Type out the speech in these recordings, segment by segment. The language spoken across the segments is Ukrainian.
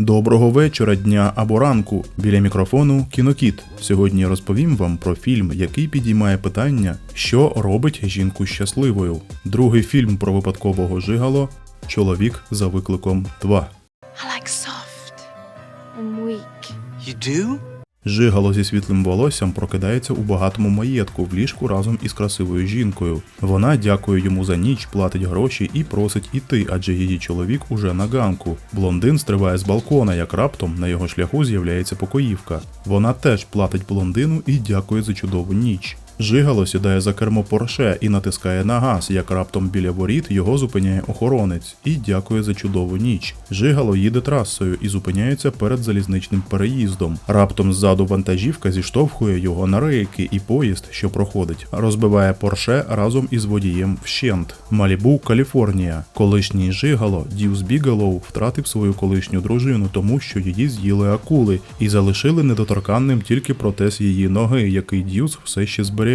Доброго вечора, дня або ранку. Біля мікрофону Кінокіт. Сьогодні я розповім вам про фільм, який підіймає питання, що робить жінку щасливою. Другий фільм про випадкового жигало Чоловік за викликом 2. I like soft and weak. You do? Жигало зі світлим волоссям прокидається у багатому маєтку в ліжку разом із красивою жінкою. Вона дякує йому за ніч, платить гроші і просить іти, адже її чоловік уже на ганку. Блондин стриває з балкона, як раптом на його шляху з'являється покоївка. Вона теж платить блондину і дякує за чудову ніч. Жигало сідає за кермо Порше і натискає на газ, як раптом біля воріт його зупиняє охоронець і дякує за чудову ніч. Жигало їде трасою і зупиняється перед залізничним переїздом. Раптом ззаду вантажівка зіштовхує його на рейки, і поїзд, що проходить, розбиває Порше разом із водієм вщент. Малібу, Каліфорнія. Колишній Жигало Дюс Бігалоу втратив свою колишню дружину, тому що її з'їли акули і залишили недоторканним тільки протез її ноги, який Дюс все ще зберігає.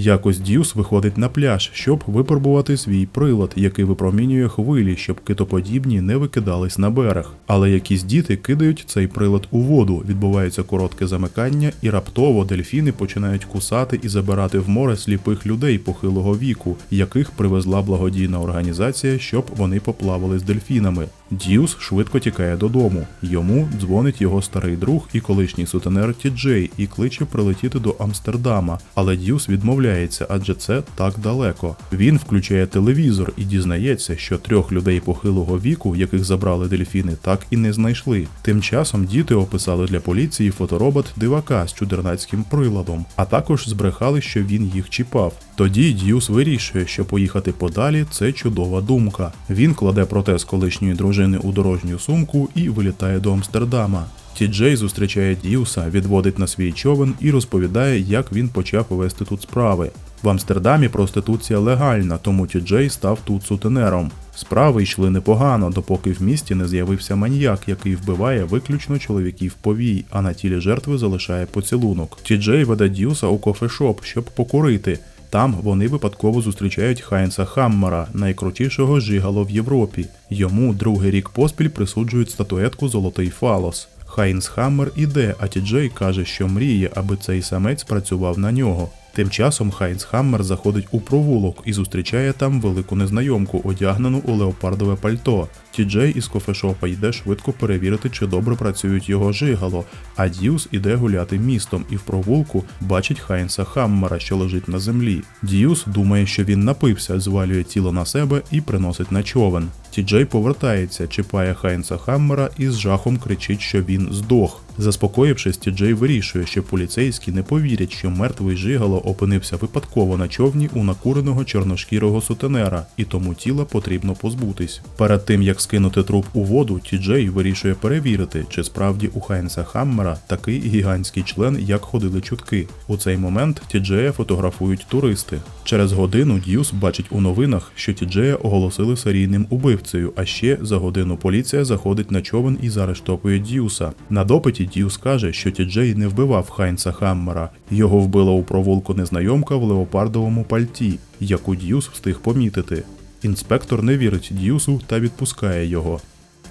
Якось Дюс виходить на пляж, щоб випробувати свій прилад, який випромінює хвилі, щоб китоподібні не викидались на берег. Але якісь діти кидають цей прилад у воду, відбувається коротке замикання, і раптово дельфіни починають кусати і забирати в море сліпих людей похилого віку, яких привезла благодійна організація, щоб вони поплавали з дельфінами. Дюс швидко тікає додому. Йому дзвонить його старий друг і колишній сутенер Ті Джей і кличе прилетіти до Амстердама, але Дюс відмовляється, адже це так далеко. Він включає телевізор і дізнається, що трьох людей похилого віку, яких забрали дельфіни, так і не знайшли. Тим часом діти описали для поліції фоторобот дивака з чудернацьким приладом, а також збрехали, що він їх чіпав. Тоді Дюс вирішує, що поїхати подалі це чудова думка. Він кладе протез колишньої дружини у дорожню сумку і вилітає до Амстердама. Ті Джей зустрічає Діуса, відводить на свій човен і розповідає, як він почав вести тут справи. В Амстердамі проституція легальна, тому Ті Джей став тут сутенером. Справи йшли непогано, допоки в місті не з'явився маньяк, який вбиває виключно чоловіків повій, а на тілі жертви залишає поцілунок. Ті Джей веде Діуса у кофешоп, щоб покурити. Там вони випадково зустрічають Хайнса Хаммера, найкрутішого жигало в Європі. Йому другий рік поспіль присуджують статуетку Золотий фалос. Хайнс Хаммер іде, а Тіджей каже, що мріє, аби цей самець працював на нього. Тим часом Хайнс Хаммер заходить у провулок і зустрічає там велику незнайомку, одягнену у леопардове пальто. Тіджей із кофешопа йде швидко перевірити, чи добре працюють його жигало, а Діус іде гуляти містом і в провулку бачить Хайнса Хаммера, що лежить на землі. Діус думає, що він напився, звалює тіло на себе і приносить на човен. Тіджей повертається, чіпає Хайнса Хаммера і з жахом кричить, що він здох. Заспокоївшись, Тіджей вирішує, що поліцейські не повірять, що мертвий жигало опинився випадково на човні у накуреного чорношкірого сутенера, і тому тіла потрібно позбутись. Перед тим як скинути труп у воду, Тіджей вирішує перевірити, чи справді у Хайнса Хаммера такий гігантський член, як ходили чутки. У цей момент Тіджея фотографують туристи. Через годину Д'юс бачить у новинах, що Тіджея оголосили серійним убивцею, а ще за годину поліція заходить на човен і заарештовує Д'юса. На допиті Д'юс каже, що Тіджей не вбивав Хайнса Хаммера. Його вбила у провулку незнайомка в леопардовому пальті, яку Д'юс встиг помітити. Інспектор не вірить Д'юсу та відпускає його.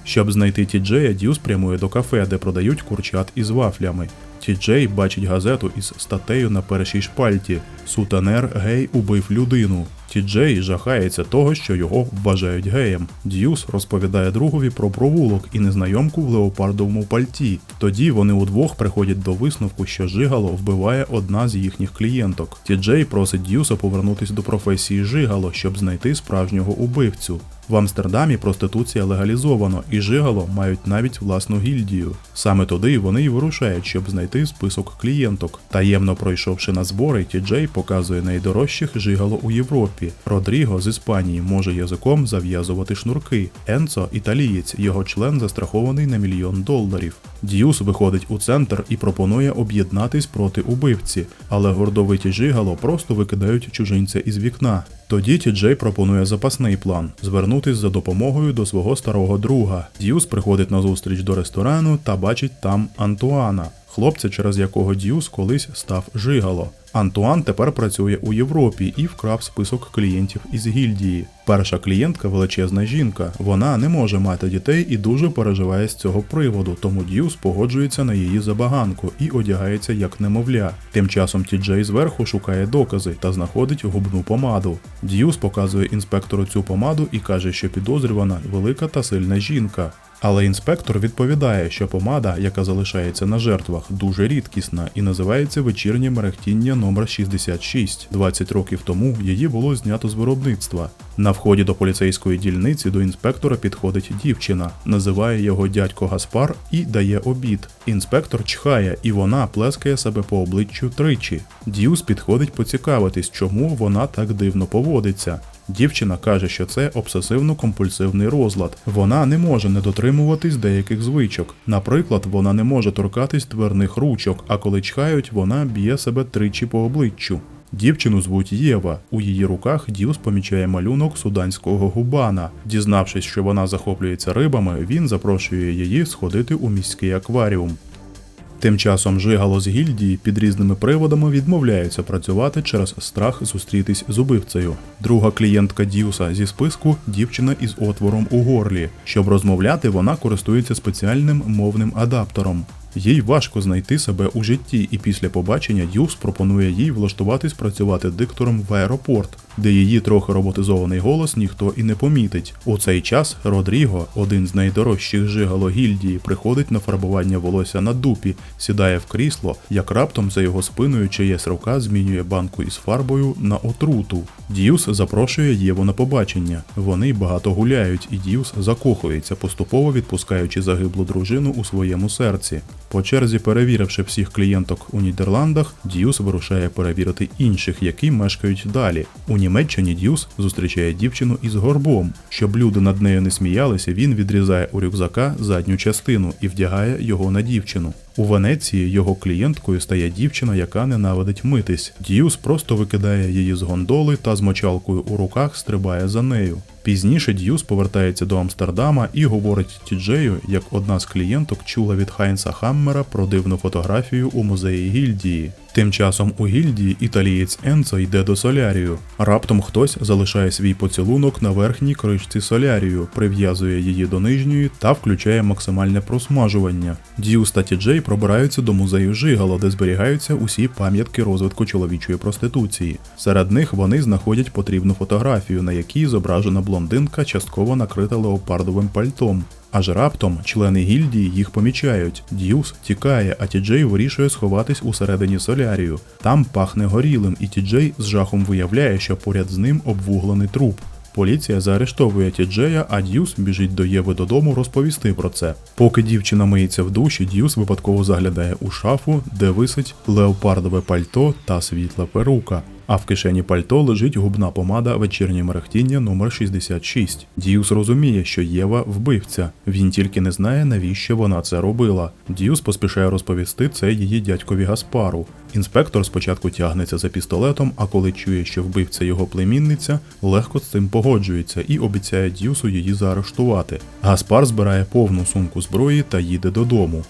Щоб знайти Тіджея, Д'юс прямує до кафе, де продають курчат із вафлями. Тіджей бачить газету із статтею на першій шпальті Сутанер гей убив людину. Тіджей жахається того, що його вважають геєм. Д'юс розповідає другові про провулок і незнайомку в леопардовому пальті. Тоді вони удвох приходять до висновку, що Жигало вбиває одна з їхніх клієнток. Тіджей просить Д'юса повернутися до професії Жигало, щоб знайти справжнього убивцю. В Амстердамі проституція легалізовано, і Жигало мають навіть власну гільдію. Саме туди вони й вирушають, щоб знайти список клієнток. Таємно пройшовши на збори, Тіджей показує найдорожчих жигало у Європі. Родріго з Іспанії може язиком зав'язувати шнурки. Енцо італієць, його член застрахований на мільйон доларів. Д'юс виходить у центр і пропонує об'єднатись проти убивці, але гордовиті жигало просто викидають чужинця із вікна. Тоді Тіджей пропонує запасний план звернутись за допомогою до свого старого друга. Д'юс приходить на зустріч до ресторану та бачить там Антуана. Хлопця, через якого Д'юс колись став жигало. Антуан тепер працює у Європі і вкрав список клієнтів із гільдії. Перша клієнтка величезна жінка. Вона не може мати дітей і дуже переживає з цього приводу, тому Д'юс погоджується на її забаганку і одягається як немовля. Тим часом Ті Джей зверху шукає докази та знаходить губну помаду. Д'юс показує інспектору цю помаду і каже, що підозрювана велика та сильна жінка. Але інспектор відповідає, що помада, яка залишається на жертвах, дуже рідкісна і називається вечірнє мерехтіння номер 66. 20 років тому її було знято з виробництва. На вході до поліцейської дільниці до інспектора підходить дівчина, називає його дядько Гаспар і дає обід. Інспектор чхає, і вона плескає себе по обличчю тричі. Діус підходить поцікавитись, чому вона так дивно поводиться. Дівчина каже, що це обсесивно-компульсивний розлад. Вона не може не дотримуватись деяких звичок. Наприклад, вона не може торкатись дверних ручок, а коли чхають, вона б'є себе тричі по обличчю. Дівчину звуть Єва. У її руках Діус помічає малюнок суданського губана. Дізнавшись, що вона захоплюється рибами, він запрошує її сходити у міський акваріум. Тим часом жигало з гільдії під різними приводами відмовляються працювати через страх зустрітись з убивцею. Друга клієнтка Діуса зі списку дівчина із отвором у горлі. Щоб розмовляти, вона користується спеціальним мовним адаптером. Їй важко знайти себе у житті, і після побачення Дюс пропонує їй влаштуватись працювати диктором в аеропорт, де її трохи роботизований голос ніхто і не помітить. У цей час Родріго, один з найдорожчих жигало гільдії, приходить на фарбування волосся на дупі, сідає в крісло, як раптом за його спиною чиєсь рука змінює банку із фарбою на отруту. Діус запрошує Єву на побачення. Вони багато гуляють, і Діус закохується, поступово відпускаючи загиблу дружину у своєму серці. По черзі перевіривши всіх клієнток у Нідерландах, Діус вирушає перевірити інших, які мешкають далі. У Німеччині Дюс зустрічає дівчину із горбом. Щоб люди над нею не сміялися, він відрізає у рюкзака задню частину і вдягає його на дівчину. У Венеції його клієнткою стає дівчина, яка ненавидить митись. Діус просто викидає її з гондоли та з мочалкою у руках стрибає за нею. Пізніше Д'юс повертається до Амстердама і говорить Тіджею, як одна з клієнток чула від Хайнса Хаммера про дивну фотографію у музеї гільдії. Тим часом у гільдії італієць Енцо йде до солярію. Раптом хтось залишає свій поцілунок на верхній кришці солярію, прив'язує її до нижньої та включає максимальне просмажування. Д'юс та Тіджей пробираються до музею Жигало, де зберігаються усі пам'ятки розвитку чоловічої проституції. Серед них вони знаходять потрібну фотографію, на якій зображена блондинка, частково накрита леопардовим пальтом. Аж раптом члени гільдії їх помічають. Д'юс тікає, а Тіджей вирішує сховатись усередині солярію. Там пахне горілим, і Тіджей з жахом виявляє, що поряд з ним обвуглений труп. Поліція заарештовує Тіджея, а Д'юс біжить до Єви додому розповісти про це. Поки дівчина миється в душі, Д'юс випадково заглядає у шафу, де висить леопардове пальто та світла перука. А в кишені пальто лежить губна помада вечірнє мерехтіння номер 66. Діус розуміє, що Єва вбивця. Він тільки не знає, навіщо вона це робила. Діус поспішає розповісти це її дядькові Гаспару. Інспектор спочатку тягнеться за пістолетом, а коли чує, що вбивця його племінниця, легко з цим погоджується і обіцяє Діусу її заарештувати. Гаспар збирає повну сумку зброї та їде додому.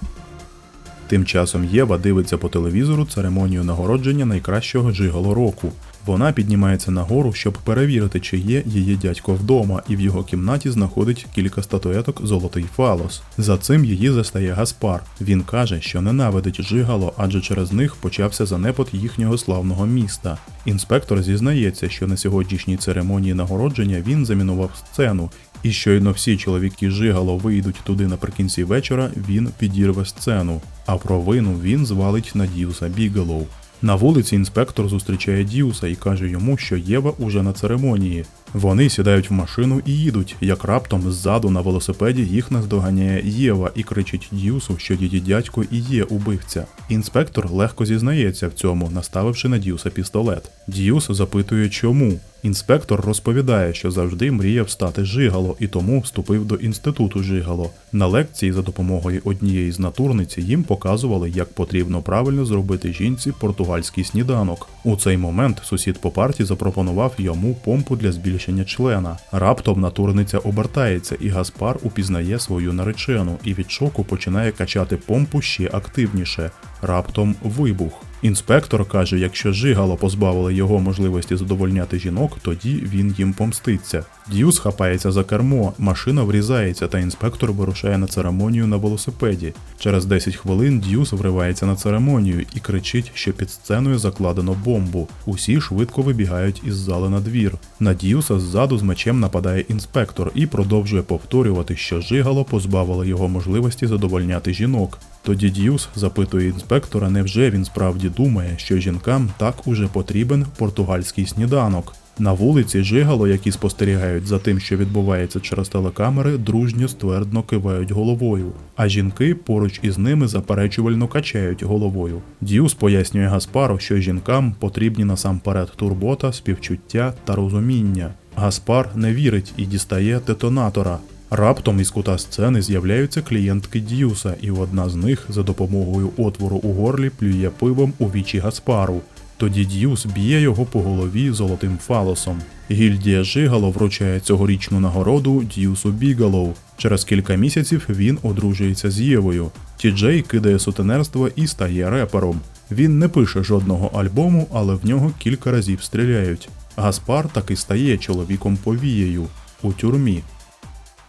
Тим часом Єва дивиться по телевізору церемонію нагородження найкращого джигало року. Вона піднімається нагору, щоб перевірити, чи є її дядько вдома, і в його кімнаті знаходить кілька статуеток Золотий фалос. За цим її застає Гаспар. Він каже, що ненавидить жигало, адже через них почався занепад їхнього славного міста. Інспектор зізнається, що на сьогоднішній церемонії нагородження він замінував сцену, і щойно всі чоловіки жигало вийдуть туди наприкінці вечора, він підірве сцену. А провину він звалить на Діуса Бігалоу. На вулиці інспектор зустрічає Діуса і каже йому, що Єва уже на церемонії. Вони сідають в машину і їдуть, як раптом ззаду на велосипеді їх наздоганяє Єва і кричить Діусу, що її дядько і є убивця. Інспектор легко зізнається в цьому, наставивши на Діуса пістолет. Діус запитує, чому. Інспектор розповідає, що завжди мріяв стати жигало і тому вступив до інституту жигало. На лекції за допомогою однієї з натурниці їм показували, як потрібно правильно зробити жінці португальський сніданок. У цей момент сусід по парті запропонував йому помпу для збільшення бачення члена. Раптом натурниця обертається, і Гаспар упізнає свою наречену і від шоку починає качати помпу ще активніше. Раптом вибух. Інспектор каже, якщо Жигало позбавили його можливості задовольняти жінок, тоді він їм помститься. Д'юс хапається за кермо, машина врізається, та інспектор вирушає на церемонію на велосипеді. Через 10 хвилин Д'юс вривається на церемонію і кричить, що під сценою закладено бомбу. Усі швидко вибігають із зали на двір. На Д'юса ззаду з мечем нападає інспектор і продовжує повторювати, що Жигало позбавило його можливості задовольняти жінок. Тоді Д'юс запитує інспектора, невже він справді думає, що жінкам так уже потрібен португальський сніданок. На вулиці Жигало, які спостерігають за тим, що відбувається через телекамери, дружньо ствердно кивають головою, а жінки поруч із ними заперечувально качають головою. Д'юс пояснює Гаспару, що жінкам потрібні насамперед турбота, співчуття та розуміння. Гаспар не вірить і дістає детонатора. Раптом із кута сцени з'являються клієнтки Д'юса, і одна з них за допомогою отвору у горлі плює пивом у вічі Гаспару. Тоді Д'юс б'є його по голові золотим фалосом. Гільдія Жигало вручає цьогорічну нагороду Д'юсу Бігалоу. Через кілька місяців він одружується з Євою. Ті-Джей кидає сутенерство і стає репером. Він не пише жодного альбому, але в нього кілька разів стріляють. Гаспар таки стає чоловіком повією у тюрмі.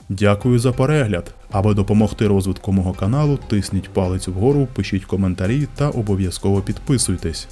Дякую за перегляд. Аби допомогти розвитку мого каналу, тисніть палець вгору, пишіть коментарі та обов'язково підписуйтесь.